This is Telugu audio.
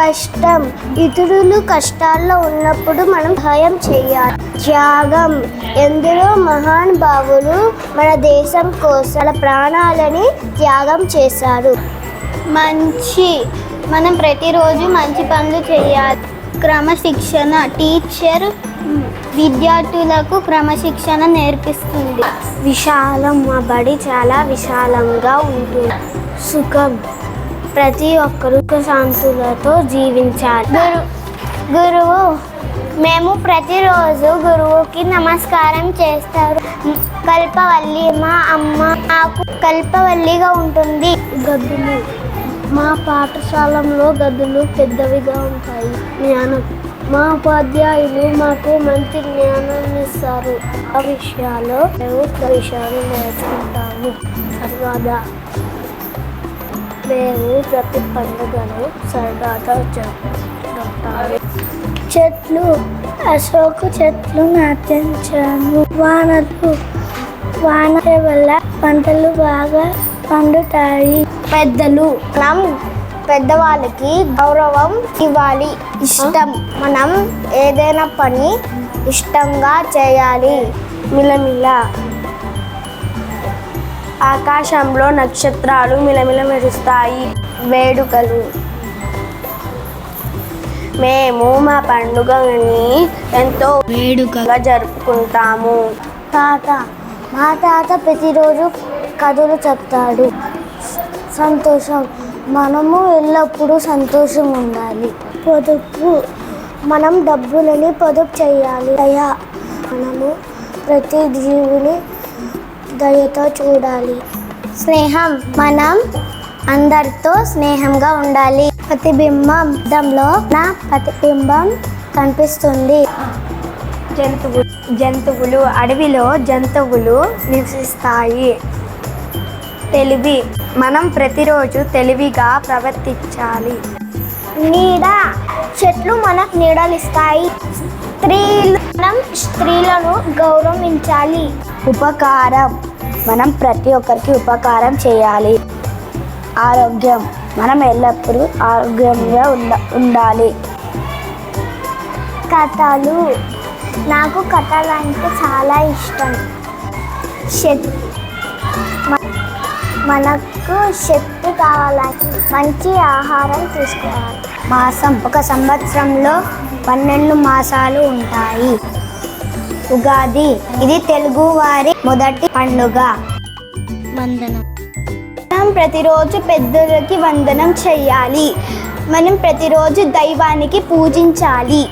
కష్టం. ఇతరులు కష్టాల్లో ఉన్నప్పుడు మనం సహాయం చేయాలి. త్యాగం. ఎందరో మహానుభావులు మన దేశం కోసం ప్రాణాలని త్యాగం చేశారు. మంచి. మనం ప్రతిరోజు మంచి పనులు చేయాలి. క్రమశిక్షణ. టీచర్ విద్యార్థులకు క్రమశిక్షణ నేర్పిస్తుంది. విశాలం. మా బడి చాలా విశాలంగా ఉంటుంది. సుఖం. ప్రతి ఒక్కరు శాంతులతో జీవించాలి. గురు గురువు మేము ప్రతిరోజు గురువుకి నమస్కారం చేస్తారు. కల్పవల్లి మా అమ్మ నాకు కల్పవల్లిగా ఉంటుంది. గద్దులు మా పాఠశాలలో గదులు పెద్దవిగా ఉంటాయి. జ్ఞానం మా ఉపాధ్యాయులు మాకు మంచి జ్ఞానాన్ని ఇస్తారు. ఆ విషయాలు మేము విషయాలు నేర్చుకుంటాము. తర్వాత మేము ప్రతి పండుగను సరదాగా జరుపుకుంటాము. చెట్లు అశోక చెట్లు నాటించాము. వానలు వాన వల్ల పంటలు బాగా పండుతాయి. పెద్దలు మనం పెద్దవాళ్ళకి గౌరవం ఇవ్వాలి. ఇష్టం మనం ఏదైనా పని ఇష్టంగా చేయాలి. మిలమిల. ఆకాశంలో నక్షత్రాలు మిలమిల మెరుస్తాయి వేడుకలు. మేము మా పండుగని ఎంతో వేడుకగా జరుపుకుంటాము. తాత మా తాత ప్రతిరోజు కథలు చెప్తాడు. సంతోషం. మనము ఎల్లప్పుడూ సంతోషం ఉండాలి పొదుపు. మనం డబ్బులని పొదుపు చేయాలి. దయ. మనము ప్రతి జీవిని దయతో చూడాలి. స్నేహం మనం అందరితో స్నేహంగా ఉండాలి. ప్రతిబింబం దంలో నా ప్రతిబింబం కనిపిస్తుంది. జంతువులు జంతువులు అడవిలో జంతువులు నివసిస్తాయి. తెలివి. మనం ప్రతిరోజు తెలివిగా ప్రవర్తించాలి. నీడ. చెట్లు మనకు నీడలిస్తాయి. స్త్రీలు మనం స్త్రీలను గౌరవించాలి. ఉపకారం. మనం ప్రతి ఒక్కరికి ఉపకారం చేయాలి. ఆరోగ్యం. మనం ఎల్లప్పుడూ ఆరోగ్యంగా ఉండ ఉండాలి. కథలు. నాకు కథలు అంటే చాలా ఇష్టం. మనకు శక్తి కావాలంటే మంచి ఆహారం తీసుకోవాలి. మాసం ఒక సంవత్సరంలో పన్నెండు మాసాలు ఉంటాయి. ఉగాది ఇది తెలుగు వారి మొదటి పండుగ. వందనం. మనం ప్రతిరోజు పెద్దలకి వందనం చేయాలి మనం ప్రతిరోజు దైవానికి పూజించాలి.